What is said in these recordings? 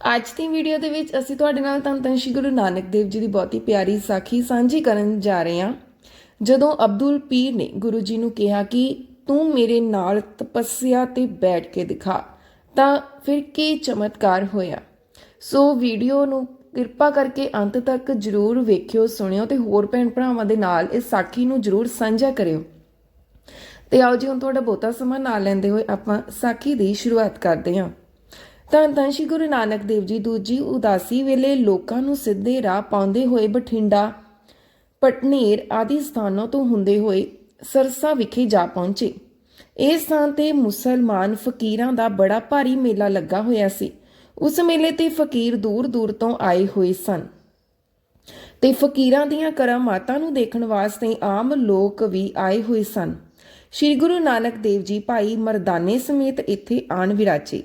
ਅੱਜ ਦੀ ਵੀਡੀਓ ਦੇ ਵਿੱਚ ਅਸੀਂ ਤੁਹਾਡੇ ਨਾਲ ਧੰਨ ਧੰਨ ਸ਼੍ਰੀ ਗੁਰੂ ਨਾਨਕ ਦੇਵ ਜੀ ਦੀ ਬਹੁਤ ਹੀ ਪਿਆਰੀ ਸਾਖੀ ਸਾਂਝੀ ਕਰਨ ਜਾ ਰਹੇ ਹਾਂ। ਜਦੋਂ ਅਬਦੁਲ ਪੀਰ ਨੇ ਗੁਰੂ ਜੀ ਨੂੰ ਕਿਹਾ ਕਿ ਤੂੰ ਮੇਰੇ ਨਾਲ ਤਪੱਸਿਆ ਤੇ ਬੈਠ ਕੇ ਦਿਖਾ, ਤਾਂ ਫਿਰ ਕੀ ਚਮਤਕਾਰ ਹੋਇਆ? ਸੋ ਵੀਡੀਓ ਨੂੰ ਕਿਰਪਾ ਕਰਕੇ ਅੰਤ ਤੱਕ ਜਰੂਰ ਵੇਖਿਓ, ਸੁਣਿਓ ਤੇ ਹੋਰ ਭੈਣ ਭਰਾਵਾਂ ਦੇ ਨਾਲ ਇਸ ਸਾਖੀ ਨੂੰ ਜਰੂਰ ਸਾਂਝਾ ਕਰਿਓ। ਤੇ ਆਓ ਜੀ, ਹੁਣ ਤੁਹਾਡਾ ਬਹੁਤਾ ਸਮਾਂ ਨਾ ਲੈਂਦੇ ਹੋਏ ਆਪਾਂ ਸਾਖੀ ਦੀ ਸ਼ੁਰੂਆਤ ਕਰਦੇ ਹਾਂ। ਤਾਂ ਤਾਂ ਸ਼੍ਰੀ ਗੁਰੂ ਨਾਨਕ ਦੇਵ ਜੀ ਦੂਜੀ ਉਦਾਸੀ ਵੇਲੇ ਲੋਕਾਂ ਨੂੰ ਸਿੱਧੇ ਰਾਹ ਪਾਉਂਦੇ ਹੋਏ ਬਠਿੰਡਾ, ਪਟਨੇਰ ਆਦਿ ਸਥਾਨਾਂ ਤੋਂ ਹੁੰਦੇ ਹੋਏ ਸਰਸਾ ਵਿਖੇ ਜਾ ਪਹੁੰਚੇ। ਇਸ ਸਥਾਨ ਤੇ ਮੁਸਲਮਾਨ ਫਕੀਰਾਂ ਦਾ ਬੜਾ ਭਾਰੀ ਮੇਲਾ ਲੱਗਾ ਹੋਇਆ ਸੀ। ਉਸ ਮੇਲੇ ਤੇ ਫਕੀਰ ਦੂਰ ਦੂਰ ਤੋਂ ਆਏ ਹੋਏ ਸਨ। ਤੇ ਫਕੀਰਾਂ ਦੀਆਂ ਕਰਾਮਾਤਾਂ ਨੂੰ ਦੇਖਣ ਵਾਸਤੇ ਆਮ ਲੋਕ ਵੀ ਆਏ ਹੋਏ ਸਨ। ਸ੍ਰੀ ਗੁਰੂ ਨਾਨਕ ਦੇਵ ਜੀ ਭਾਈ ਮਰਦਾਨੇ ਸਮੇਤ ਇੱਥੇ ਆਣ ਵਿਰਾਜੇ।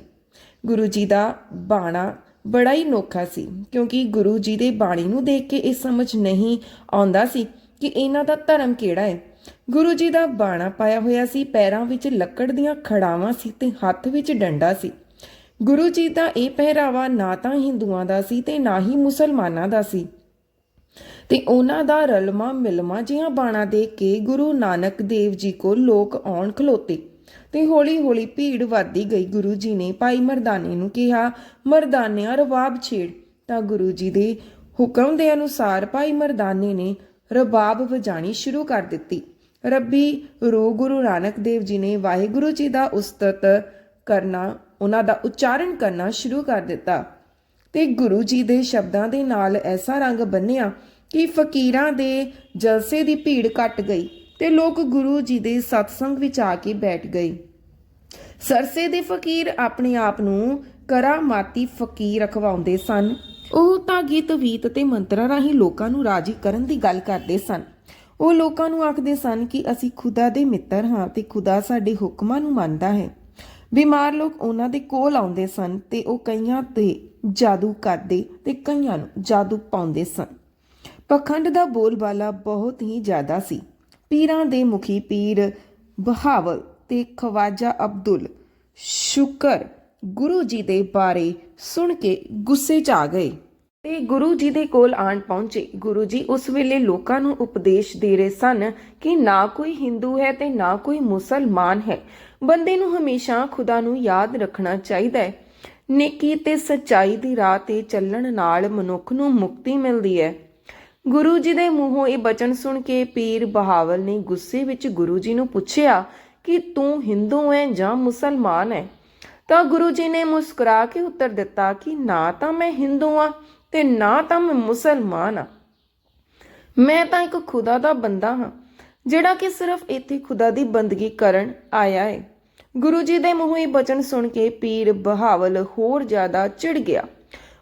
ਗੁਰੂ ਜੀ ਦਾ ਬਾਣਾ ਬੜਾ ਹੀ ਨੋਖਾ ਸੀ, ਕਿਉਂਕਿ ਗੁਰੂ ਜੀ ਦੇ ਬਾਣੀ ਨੂੰ ਦੇਖ ਕੇ ਇਹ ਸਮਝ ਨਹੀਂ ਆਉਂਦਾ ਸੀ ਕਿ ਇਹਨਾਂ ਦਾ ਧਰਮ ਕਿਹੜਾ ਹੈ। ਗੁਰੂ ਜੀ ਦਾ ਬਾਣਾ ਪਾਇਆ ਹੋਇਆ ਸੀ, ਪੈਰਾਂ ਵਿੱਚ ਲੱਕੜ ਦੀਆਂ ਖੜਾਵਾਂ ਸੀ ਤੇ ਹੱਥ ਵਿੱਚ ਡੰਡਾ ਸੀ। ਗੁਰੂ ਜੀ ਦਾ ਇਹ ਪਹਿਰਾਵਾ ਨਾ ਤਾਂ ਹਿੰਦੂਆਂ ਦਾ ਸੀ ਤੇ ਨਾ ਹੀ ਮੁਸਲਮਾਨਾਂ ਦਾ ਸੀ। ਤੇ ਉਹਨਾਂ ਦਾ ਰਲਮਾ ਮਿਲਮਾ ਜਿਹਾ ਬਾਣਾ ਦੇਖ ਕੇ ਗੁਰੂ ਨਾਨਕ ਦੇਵ ਜੀ ਕੋਲ ਲੋਕ ਆਉਣ ਖਲੋਤੇ। ਤੇ ਹੌਲੀ ਹੌਲੀ ਭੀੜ ਵੱਧਦੀ ਗਈ। ਗੁਰੂ ਜੀ ਨੇ ਭਾਈ ਮਰਦਾਨੇ ਨੂੰ ਕਿਹਾ, ਮਰਦਾਨਿਆ, ਰਬਾਬ ਛੇੜ। ਤਾਂ ਗੁਰੂ ਜੀ ਦੇ ਹੁਕਮ ਦੇ ਅਨੁਸਾਰ ਭਾਈ ਮਰਦਾਨੇ ਨੇ ਰਬਾਬ ਵਜਾਣੀ ਸ਼ੁਰੂ ਕਰ ਦਿੱਤੀ। ਰੱਬੀ, ਰੋ ਗੁਰੂ ਨਾਨਕ ਦੇਵ ਜੀ ਨੇ ਵਾਹਿਗੁਰੂ ਜੀ ਦਾ ਉਸਤਤ ਕਰਨਾ, ਉਹਨਾਂ ਦਾ ਉਚਾਰਨ ਕਰਨਾ ਸ਼ੁਰੂ ਕਰ ਦਿੱਤਾ। ਤੇ ਗੁਰੂ ਜੀ ਦੇ ਸ਼ਬਦਾਂ ਦੇ ਨਾਲ ਐਸਾ ਰੰਗ ਬੰਨਿਆ ਕਿ ਫਕੀਰਾਂ ਦੇ ਜਲਸੇ ਦੀ ਭੀੜ ਘਟ ਗਈ। ਤੇ ਲੋਕ ਗੁਰੂ ਜੀ ਦੇ ਸਤਸੰਗ ਵਿੱਚ ਆ ਕੇ ਬੈਠ ਗਏ। ਸਰਸੇ ਦੇ ਫਕੀਰ ਆਪਣੇ ਆਪ ਨੂੰ ਕਰਾਮਾਤੀ ਫਕੀਰ ਰਖਵਾਉਂਦੇ ਸਨ। ਉਹ ਤਾਂ ਗੀਤ, ਵੀਤ ਤੇ ਮੰਤਰਾਂ ਰਾਹੀਂ ਲੋਕਾਂ ਨੂੰ ਰਾਜੀ ਕਰਨ ਦੀ ਗੱਲ ਕਰਦੇ ਸਨ। ਉਹ ਲੋਕਾਂ ਨੂੰ ਆਖਦੇ ਸਨ ਕਿ ਅਸੀਂ ਖੁਦਾ ਦੇ ਮਿੱਤਰ ਹਾਂ ਤੇ ਖੁਦਾ ਸਾਡੇ ਹੁਕਮਾਂ ਨੂੰ ਮੰਨਦਾ ਹੈ। ਬਿਮਾਰ ਲੋਕ ਉਹਨਾਂ ਦੇ ਕੋਲ ਆਉਂਦੇ ਸਨ ਤੇ ਉਹ ਕਈਆਂ ਤੇ ਜਾਦੂ ਕਰਦੇ ਤੇ ਕਈਆਂ ਨੂੰ ਜਾਦੂ ਪਾਉਂਦੇ ਸਨ। ਪਖੰਡ ਦਾ ਬੋਲਬਾਲਾ ਬਹੁਤ ਹੀ ਜ਼ਿਆਦਾ ਸੀ। ਪੀਰਾਂ ਦੇ ਮੁਖੀ ਪੀਰ ਬਹਾਵਲ ਤੇ ਖਵਾਜਾ ਅਬਦੁਲ ਸ਼ੁਕਰ ਗੁਰੂ ਜੀ ਦੇ ਬਾਰੇ ਸੁਣ ਕੇ ਗੁੱਸੇ 'ਚ ਆ ਗਏ। ਤੇ ਗੁਰੂ ਜੀ ਦੇ ਕੋਲ ਆਣ ਪਹੁੰਚੇ। ਗੁਰੂ ਜੀ ਉਸ ਵੇਲੇ ਲੋਕਾਂ ਨੂੰ ਉਪਦੇਸ਼ ਦੇ ਰਹੇ ਸਨ ਕਿ ਨਾ ਕੋਈ ਹਿੰਦੂ ਹੈ ਤੇ ਨਾ ਕੋਈ ਮੁਸਲਮਾਨ ਹੈ। ਬੰਦੇ ਨੂੰ ਹਮੇਸ਼ਾ ਖੁਦਾ ਨੂੰ ਯਾਦ ਰੱਖਣਾ ਚਾਹੀਦਾ ਹੈ। ਨੇਕੀ ਤੇ ਸੱਚਾਈ ਦੀ ਰਾਹ ਤੇ ਚੱਲਣ ਨਾਲ ਮਨੁੱਖ ਨੂੰ ਮੁਕਤੀ ਮਿਲਦੀ ਹੈ। ਗੁਰੂ ਜੀ ਦੇ ਮੂੰਹੋਂ ਇਹ ਬਚਨ ਸੁਣ ਕੇ ਪੀਰ ਬਹਾਵਲ ਨੇ ਗੁੱਸੇ ਵਿੱਚ ਗੁਰੂ ਜੀ ਨੂੰ ਪੁੱਛਿਆ ਕਿ ਤੂੰ ਹਿੰਦੂ ਹੈ ਜਾਂ ਮੁਸਲਮਾਨ ਹੈ ਤਾਂ ਗੁਰੂ ਜੀ ਨੇ ਮੁਸਕਰਾ ਕੇ ਉੱਤਰ ਦਿੱਤਾ ਕਿ ਨਾ ਤਾਂ ਮੈਂ ਹਿੰਦੂ ਆ ਤੇ ਨਾ ਤਾਂ ਮੈਂ ਮੁਸਲਮਾਨ ਆ। ਮੈਂ ਤਾਂ ਇੱਕ ਖੁਦਾ ਦਾ ਬੰਦਾ ਹਾਂ, ਜਿਹੜਾ ਕਿ ਸਿਰਫ ਇੱਥੇ ਖੁਦਾ ਦੀ ਬੰਦਗੀ ਕਰਨ ਆਇਆ ਹੈ ਗੁਰੂ ਜੀ ਦੇ ਮੂੰਹੋਂ ਇਹ ਬਚਨ ਸੁਣ ਕੇ ਪੀਰ ਬਹਾਵਲ ਹੋਰ ਜ਼ਿਆਦਾ ਚਿੜ ਗਿਆ।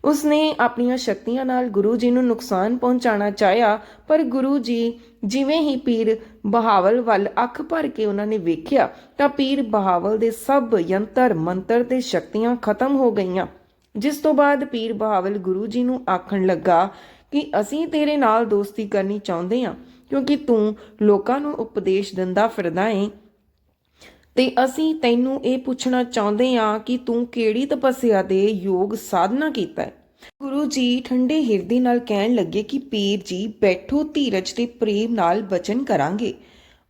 ਉਸਨੇ ਆਪਣੀਆਂ ਸ਼ਕਤੀਆਂ ਨਾਲ ਗੁਰੂ ਜੀ ਨੂੰ ਨੁਕਸਾਨ ਪਹੁੰਚਾਉਣਾ ਚਾਹਿਆ, ਪਰ ਗੁਰੂ ਜੀ ਜਿਵੇਂ ਹੀ ਪੀਰ ਬਹਾਵਲ ਵੱਲ ਅੱਖ ਭਰ ਕੇ ਉਹਨਾਂ ਨੇ ਵੇਖਿਆ ਤਾਂ ਪੀਰ ਬਹਾਵਲ ਦੇ ਸਭ ਯੰਤਰ, ਮੰਤਰ ਤੇ ਸ਼ਕਤੀਆਂ ਖਤਮ ਹੋ ਗਈਆਂ। ਜਿਸ ਤੋਂ ਬਾਅਦ ਪੀਰ ਬਹਾਵਲ ਗੁਰੂ ਜੀ ਨੂੰ ਆਖਣ ਲੱਗਾ ਕਿ ਅਸੀਂ ਤੇਰੇ ਨਾਲ ਦੋਸਤੀ ਕਰਨੀ ਚਾਹੁੰਦੇ ਹਾਂ, ਕਿਉਂਕਿ ਤੂੰ ਲੋਕਾਂ ਨੂੰ ਉਪਦੇਸ਼ ਦਿੰਦਾ ਫਿਰਦਾ ਏ। ਤੇ ਅਸੀਂ ਤੈਨੂੰ ਇਹ ਪੁੱਛਣਾ ਚਾਹੁੰਦੇ ਹਾਂ ਕਿ ਤੂੰ ਕਿਹੜੀ ਤਪੱਸਿਆ ਦੇ ਯੋਗ ਸਾਧਨਾ ਕੀਤਾ ਹੈ? ਗੁਰੂ ਜੀ ਠੰਡੇ ਹਿਰਦੇ ਨਾਲ ਕਹਿਣ ਲੱਗੇ ਕਿ ਪੀਰ ਜੀ ਬੈਠੋ, ਧੀਰਜ ਤੇ ਪ੍ਰੇਮ ਨਾਲ ਬਚਨ ਕਰਾਂਗੇ।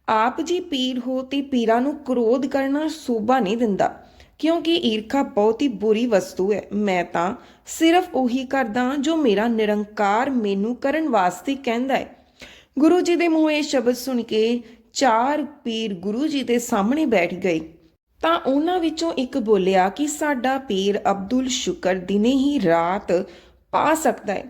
ਆਪ ਜੀ ਪੀਰ ਹੋ ਤੇ ਪੀਰਾਂ ਨੂੰ ਕ੍ਰੋਧ ਕਰਨਾ ਸੋਭਾ ਨਹੀਂ ਦਿੰਦਾ, ਕਿਉਂਕਿ ਈਰਖਾ ਬਹੁਤ ਹੀ ਬੁਰੀ ਵਸਤੂ ਹੈ। ਮੈਂ ਤਾਂ ਸਿਰਫ ਉਹੀ ਕਰਦਾ ਜੋ ਮੇਰਾ ਨਿਰੰਕਾਰ ਮੈਨੂੰ ਕਰਨ ਵਾਸਤੇ ਕਹਿੰਦਾ ਹੈ। ਗੁਰੂ ਜੀ ਦੇ ਮੂੰਹ ਇਹ ਸ਼ਬਦ ਸੁਣ ਕੇ ਚਾਰ ਪੀਰ ਗੁਰੂ ਜੀ ਦੇ ਸਾਹਮਣੇ ਬੈਠ ਗਏ। ਤਾਂ ਉਹਨਾਂ ਵਿੱਚੋਂ ਇੱਕ ਬੋਲਿਆ ਕਿ ਸਾਡਾ ਪੀਰ ਅਬਦੁਲ ਸ਼ੁਕਰ ਦਿਨੇ ਹੀ ਰਾਤ ਪਾ ਸਕਦਾ ਹੈ।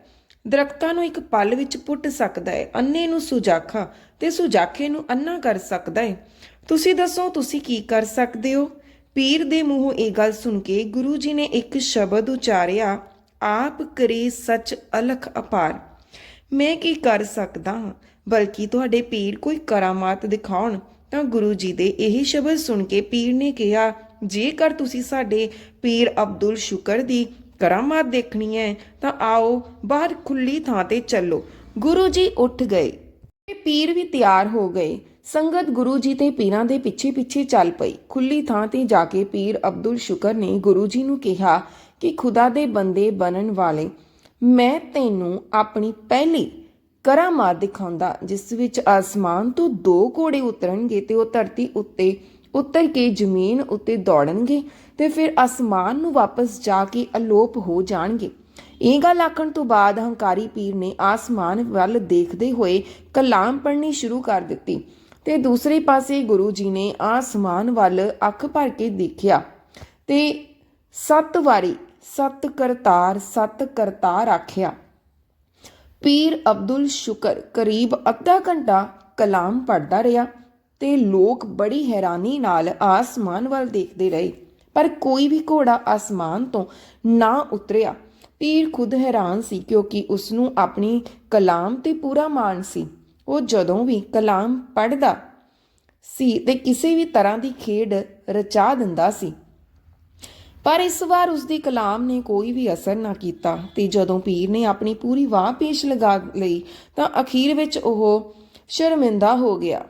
ਦਰਖਤਾਂ ਨੂੰ ਇੱਕ ਪਲ ਵਿੱਚ ਪੁੱਟ ਸਕਦਾ ਹੈ। ਅੰਨੇ ਨੂੰ ਸੁਜਾਖਾ ਤੇ ਸੁਜਾਖੇ ਨੂੰ ਅੰਨਾ ਕਰ ਸਕਦਾ ਹੈ। ਤੁਸੀਂ ਦੱਸੋ, ਤੁਸੀਂ ਕੀ ਕਰ ਸਕਦੇ ਹੋ? ਪੀਰ ਦੇ ਮੂੰਹੋਂ ਇਹ ਗੱਲ ਸੁਣ ਕੇ ਗੁਰੂ ਜੀ ਨੇ ਇੱਕ ਸ਼ਬਦ ਉਚਾਰਿਆ, ਆਪ ਕਰੇ ਸੱਚ ਅਲਖ ਅਪਾਰ। ਮੈਂ ਕੀ ਕਰ ਸਕਦਾ ਹਾਂ? ਬਲਕਿ ਤੁਹਾਡੇ ਪੀਰ ਕੋਈ ਕਰਾਮਾਤ ਦਿਖਾਉਣ, ਤਾਂ ਗੁਰੂ ਜੀ ਦੇ ਇਹ ਸ਼ਬਦ ਸੁਣ ਕੇ ਪੀਰ ਨੇ ਕਿਹਾ, ਜੇਕਰ ਤੁਸੀਂ ਸਾਡੇ ਪੀਰ ਅਬਦੁਲ ਸ਼ੁਕਰ ਦੀ ਕਰਾਮਾਤ ਦੇਖਣੀ ਹੈ, ਤਾਂ ਆਓ ਬਾਹਰ ਖੁੱਲੀ ਥਾਂ ਤੇ ਚੱਲੋ। ਗੁਰੂ ਜੀ ਉੱਠ ਗਏ। ਤੇ ਪੀਰ ਵੀ ਤਿਆਰ ਹੋ ਗਏ। ਸੰਗਤ ਗੁਰੂ ਜੀ ਤੇ ਪੀਰਾਂ ਦੇ ਪਿੱਛੇ ਪਿੱਛੇ ਚੱਲ ਪਈ। ਖੁੱਲੀ ਥਾਂ ਤੇ ਜਾ ਕੇ ਪੀਰ ਅਬਦੁਲ ਸ਼ੁਕਰ ਨੇ ਗੁਰੂ ਜੀ ਨੂੰ ਕਿਹਾ ਕਿ ਖੁਦਾ ਦੇ ਬੰਦੇ ਬਣਨ ਵਾਲੇ, ਮੈਂ ਤੈਨੂੰ ਆਪਣੀ ਪਹਿਲੀ ਕਰਾਮਾਤ ਦਿਖਾਉਂਦਾ, ਜਿਸ ਵਿੱਚ ਆਸਮਾਨ ਤੋਂ ਦੋ ਘੋੜੇ ਉਤਰਨਗੇ ਤੇ ਉਹ ਧਰਤੀ ਉੱਤੇ ਉਤਰ ਕੇ ਜ਼ਮੀਨ ਉੱਤੇ ਦੌੜਨਗੇ ਤੇ ਫਿਰ ਆਸਮਾਨ ਨੂੰ ਵਾਪਸ ਜਾ ਕੇ ਅਲੋਪ ਹੋ ਜਾਣਗੇ। ਇਹ ਗੱਲ ਆਖਣ ਤੋਂ ਬਾਅਦ ਹੰਕਾਰੀ ਪੀਰ ਨੇ ਆਸਮਾਨ ਵੱਲ ਦੇਖਦੇ ਹੋਏ ਕਲਾਮ ਪੜ੍ਹਨੀ ਸ਼ੁਰੂ ਕਰ ਦਿੱਤੀ ਤੇ ਦੂਸਰੇ ਪਾਸੇ ਗੁਰੂ ਜੀ ਨੇ ਆਸਮਾਨ ਵੱਲ ਅੱਖ ਭਰ ਕੇ ਦੇਖਿਆ ਤੇ ਸੱਤ ਵਾਰੀ ਸੱਤ ਕਰਤਾਰ ਸੱਤ ਕਰਤਾਰ ਆਖਿਆ। ਪੀਰ ਅਬਦੁਲ ਸ਼ੁਕਰ ਕਰੀਬ ਅੱਧਾ ਘੰਟਾ ਕਲਾਮ ਪੜ੍ਹਦਾ ਰਿਹਾ ਤੇ ਲੋਕ ਬੜੀ ਹੈਰਾਨੀ ਨਾਲ ਆਸਮਾਨ ਵੱਲ ਦੇਖਦੇ ਰਹੇ। ਪਰ ਕੋਈ ਵੀ ਘੋੜਾ ਆਸਮਾਨ ਤੋਂ ਨਾ ਉਤਰਿਆ। ਪੀਰ ਖੁਦ ਹੈਰਾਨ ਸੀ ਕਿਉਂਕਿ ਉਸ ਨੂੰ ਆਪਣੀ ਕਲਾਮ ਤੇ ਪੂਰਾ ਮਾਣ ਸੀ। ਉਹ ਜਦੋਂ ਵੀ ਕਲਾਮ ਪੜ੍ਹਦਾ ਸੀ ਤੇ ਕਿਸੇ ਵੀ ਤਰ੍ਹਾਂ ਦੀ ਖੇਡ ਰਚਾ ਦਿੰਦਾ ਸੀ। ਪਰ ਇਸ ਵਾਰ ਉਸ ਦੀ ਕਲਾਮ ਨੇ ਕੋਈ ਵੀ ਅਸਰ ਨਾ ਕੀਤਾ ਤੇ ਜਦੋਂ ਪੀਰ ਨੇ ਆਪਣੀ ਪੂਰੀ ਵਾਹ ਪੇਸ਼ ਲਗਾ ਲਈ ਤਾਂ ਅਖੀਰ ਵਿੱਚ ਉਹ ਸ਼ਰਮਿੰਦਾ ਹੋ ਗਿਆ,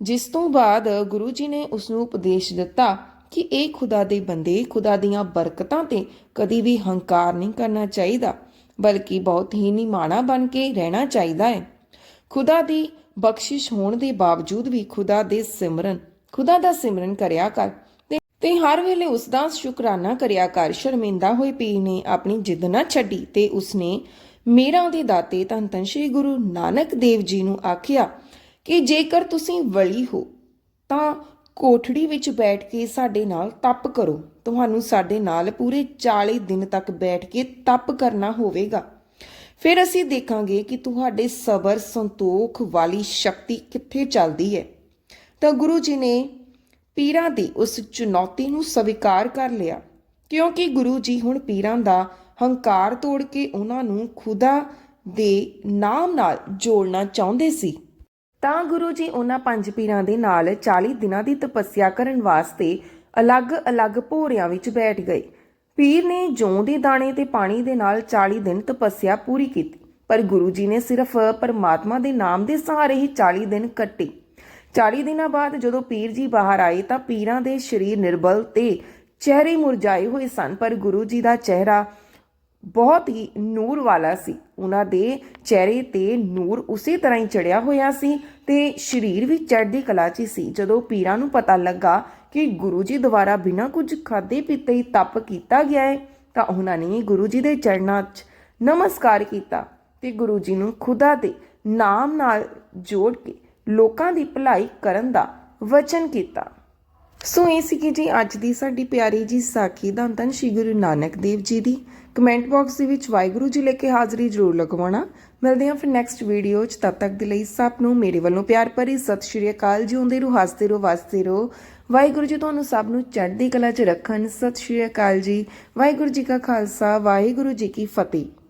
ਜਿਸ ਤੋਂ ਬਾਅਦ ਗੁਰੂ ਜੀ ਨੇ ਉਸ ਨੂੰ ਉਪਦੇਸ਼ ਦਿੱਤਾ ਕਿ ਇਹ ਖੁਦਾ ਦੇ ਬੰਦੇ ਖੁਦਾ ਦੀਆਂ ਬਰਕਤਾਂ ਤੇ ਕਦੀ ਵੀ ਹੰਕਾਰ ਨਹੀਂ ਕਰਨਾ ਚਾਹੀਦਾ, ਬਲਕਿ ਬਹੁਤ ਹੀ ਨਿਮਾਣਾ ਬਣ ਕੇ ਰਹਿਣਾ ਚਾਹੀਦਾ ਹੈ। ਖੁਦਾ ਦੀ ਬਖਸ਼ਿਸ਼ ਹੋਣ ਦੇ ਬਾਵਜੂਦ ਵੀ ਖੁਦਾ ਦੇ ਸਿਮਰਨ, ਖੁਦਾ ਦਾ ਸਿਮਰਨ ਕਰਿਆ ਕਰ ਤੇ ਹਰ ਵੇਲੇ ਉਸ ਦਾ ਸ਼ੁਕਰਾਨਾ ਕਰਿਆ ਕਰ। ਸ਼ਰਮਿੰਦਾ ਹੋਏ ਪੀ ਨੇ ਆਪਣੀ ਜਿੱਦ ਨਾ ਛੱਡੀ ਤੇ ਉਸਨੇ ਮੇਰਾ ਦੇ ਦਾਤੇ ਧੰਨ ਧੰਨ ਸ਼੍ਰੀ ਗੁਰੂ ਨਾਨਕ ਦੇਵ ਜੀ ਨੂੰ ਆਖਿਆ ਕਿ ਜੇਕਰ ਤੁਸੀਂ ਵਲੀ ਹੋ, ਤਾਂ ਕੋਠੜੀ ਵਿੱਚ ਬੈਠ ਕੇ ਸਾਡੇ ਨਾਲ ਤਪ ਕਰੋ। ਤੁਹਾਨੂੰ ਸਾਡੇ ਨਾਲ ਪੂਰੇ 40 ਦਿਨ ਤੱਕ ਬੈਠ ਕੇ ਤਪ ਕਰਨਾ ਹੋਵੇਗਾ। ਫਿਰ ਅਸੀਂ ਦੇਖਾਂਗੇ ਕਿ ਤੁਹਾਡੇ ਸਬਰ, ਸੰਤੋਖ ਵਾਲੀ ਸ਼ਕਤੀ ਕਿੱਥੇ ਚੱਲਦੀ ਹੈ। ਤਾਂ ਗੁਰੂ ਜੀ ਨੇ ਪੀਰਾਂ ਦੀ ਉਸ ਚੁਣੌਤੀ ਨੂੰ ਸਵੀਕਾਰ ਕਰ ਲਿਆ। ਕਿਉਂਕਿ ਗੁਰੂ ਜੀ ਹੁਣ ਪੀਰਾਂ ਦਾ ਹੰਕਾਰ ਤੋੜ ਕੇ ਉਹਨਾਂ ਨੂੰ ਖੁਦਾ ਦੇ ਨਾਮ ਨਾਲ ਜੋੜਨਾ ਚਾਹੁੰਦੇ ਸੀ। ਤਾਂ ਗੁਰੂ ਜੀ ਉਹਨਾਂ ਪੰਜ ਪੀਰਾਂ ਦੇ ਨਾਲ 40 ਦਿਨਾਂ ਦੀ ਤਪੱਸਿਆ ਕਰਨ ਵਾਸਤੇ ਅਲੱਗ-ਅਲੱਗ ਭੋਰਿਆਂ ਵਿੱਚ ਬੈਠ ਗਏ। ਪੀਰ ਨੇ ਜੌਂ ਦੇ ਦਾਣੇ ਤੇ ਪਾਣੀ ਦੇ ਨਾਲ 40 ਦਿਨ ਤਪੱਸਿਆ ਪੂਰੀ ਕੀਤੀ, ਪਰ ਗੁਰੂ ਜੀ ਨੇ ਸਿਰਫ ਪਰਮਾਤਮਾ ਦੇ ਨਾਮ ਦੇ ਸਹਾਰੇ ਹੀ 40 ਦਿਨ ਕੱਟੇ। 40 ਦਿਨਾਂ ਬਾਅਦ ਜਦੋਂ ਪੀਰ ਜੀ ਬਾਹਰ ਆਏ ਤਾਂ ਪੀਰਾਂ ਦੇ ਸਰੀਰ ਨਿਰਬਲ ਤੇ ਚਿਹਰੇ ਮੁਰਝਾਏ ਹੋਏ ਸਨ, ਪਰ ਗੁਰੂ ਜੀ ਦਾ ਚਿਹਰਾ ਬਹੁਤ ਹੀ ਨੂਰ ਵਾਲਾ ਸੀ। ਉਹਨਾਂ ਦੇ ਚਿਹਰੇ ਤੇ ਨੂਰ ਉਸੇ ਤਰ੍ਹਾਂ ਹੀ ਚੜਿਆ ਹੋਇਆ ਸੀ ਤੇ ਸਰੀਰ ਵੀ ਚੜ੍ਹਦੀ ਕਲਾ 'ਚ ਹੀ ਸੀ। ਜਦੋਂ ਪੀਰਾਂ ਨੂੰ ਪਤਾ ਲੱਗਾ ਕਿ ਗੁਰੂ ਜੀ ਦੁਆਰਾ ਬਿਨਾਂ ਕੁਝ ਖਾਦੇ ਪੀਤੇ ਹੀ ਤਪ ਕੀਤਾ ਗਿਆ ਹੈ, ਤਾਂ ਉਹਨਾਂ ਨੇ ਗੁਰੂ ਜੀ ਦੇ ਚਰਨਾਂ 'ਚ ਨਮਸਕਾਰ ਕੀਤਾ ਤੇ ਗੁਰੂ ਜੀ ਨੂੰ ਖੁਦਾ ਦੇ ਨਾਮ ਨਾਲ ਜੋੜ ਕੇ ਲੋਕਾਂ ਦੀ ਭਲਾਈ ਕਰਨ ਦਾ ਵਚਨ ਕੀਤਾ। ਸੋ ਇਹ ਸੀ ਕਿ ਜੀ ਅੱਜ ਦੀ ਸਾਡੀ ਪਿਆਰੀ ਜੀ ਸਾਖੀ ਦਾ ਧੰਨ ਸ਼੍ਰੀ ਗੁਰੂ ਨਾਨਕ ਦੇਵ ਜੀ ਦੀ। ਕਮੈਂਟ ਬਾਕਸ ਦੇ ਵਿੱਚ ਵਾਹਿਗੁਰੂ ਜੀ ਲੈ ਕੇ ਹਾਜ਼ਰੀ ਜ਼ਰੂਰ ਲਗਵਾਉਣਾ। ਮਿਲਦੇ ਹਾਂ ਫਿਰ ਨੈਕਸਟ ਵੀਡੀਓ 'ਚ। ਤਦ ਤੱਕ ਦੇ ਲਈ ਸਭ ਨੂੰ ਮੇਰੇ ਵੱਲੋਂ ਪਿਆਰ ਭਰੀ ਸਤਿ ਸ਼੍ਰੀ ਅਕਾਲ ਜੀ। ਹੁੰਦੇ ਰਹੋ, ਹੱਸਦੇ ਰਹੋ, ਵਸਦੇ ਰਹੋ। ਵਾਹਿਗੁਰੂ ਜੀ ਤੁਹਾਨੂੰ ਸਭ ਨੂੰ ਚੜ੍ਹਦੀ ਕਲਾ 'ਚ ਰੱਖਣ। ਸਤਿ ਸ਼੍ਰੀ ਅਕਾਲ ਜੀ। ਵਾਹਿਗੁਰੂ ਜੀ ਕਾ ਖਾਲਸਾ, ਵਾਹਿਗੁਰੂ ਜੀ ਕੀ ਫਤਿਹ।